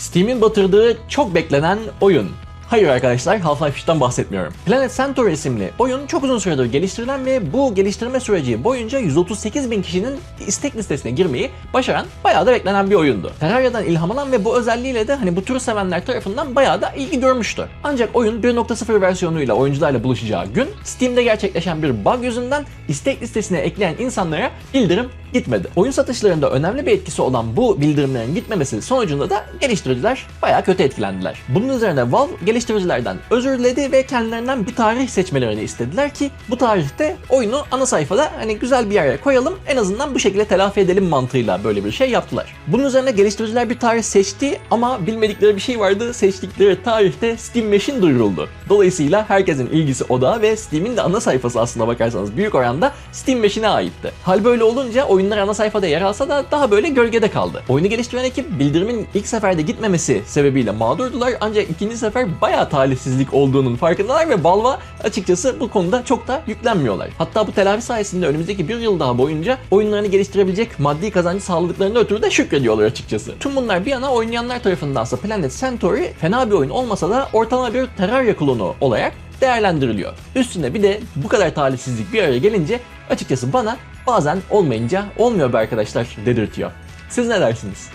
Steam'in batırdığı çok beklenen oyun. Hayır arkadaşlar Half-Life 3'ten bahsetmiyorum. Planet Centaur isimli oyun çok uzun süredir geliştirilen ve bu geliştirme süreci boyunca 138 bin kişinin istek listesine girmeyi başaran bayağı da beklenen bir oyundu. Terraria'dan ilham alan ve bu özelliğiyle de hani bu türü sevenler tarafından bayağı da ilgi görmüştü. Ancak oyun 1.0 versiyonuyla oyuncularla buluşacağı gün Steam'de gerçekleşen bir bug yüzünden istek listesine ekleyen insanlara bildirim gitmedi. Oyun satışlarında önemli bir etkisi olan bu bildirimlerin gitmemesi sonucunda da geliştiriciler bayağı kötü etkilendiler. Bunun üzerine Valve geliştiricilerden özür diledi ve kendilerinden bir tarih seçmelerini istediler ki bu tarihte oyunu ana sayfada hani güzel bir yere koyalım en azından bu şekilde telafi edelim mantığıyla böyle bir şey yaptılar. Bunun üzerine geliştiriciler bir tarih seçti ama bilmedikleri bir şey vardı. Seçtikleri tarihte Steam Machine duyuruldu. Dolayısıyla herkesin ilgisi oda ve Steam'in de ana sayfası aslına bakarsanız büyük oranda Steam Machine'e aitti. Hal böyle olunca oyunlar ana sayfada yer alsa da daha böyle gölgede kaldı. Oyunu geliştiren ekip bildirimin ilk seferde gitmemesi sebebiyle mağdurdular ancak ikinci sefer bayağı talihsizlik olduğunun farkındalar ve Valve'a açıkçası bu konuda çok da yüklenmiyorlar. Hatta bu telafi sayesinde önümüzdeki bir yıl daha boyunca oyunlarını geliştirebilecek maddi kazancı sağladıklarını ötürü de şükrediyorlar açıkçası. Tüm bunlar bir yana oynayanlar tarafındansa Planet Centauri fena bir oyun olmasa da ortalama bir Terraria klonu olarak değerlendiriliyor. Üstüne bir de bu kadar talihsizlik bir araya gelince açıkçası bana bazen olmayınca olmuyor be arkadaşlar dedirtiyor. Siz ne dersiniz?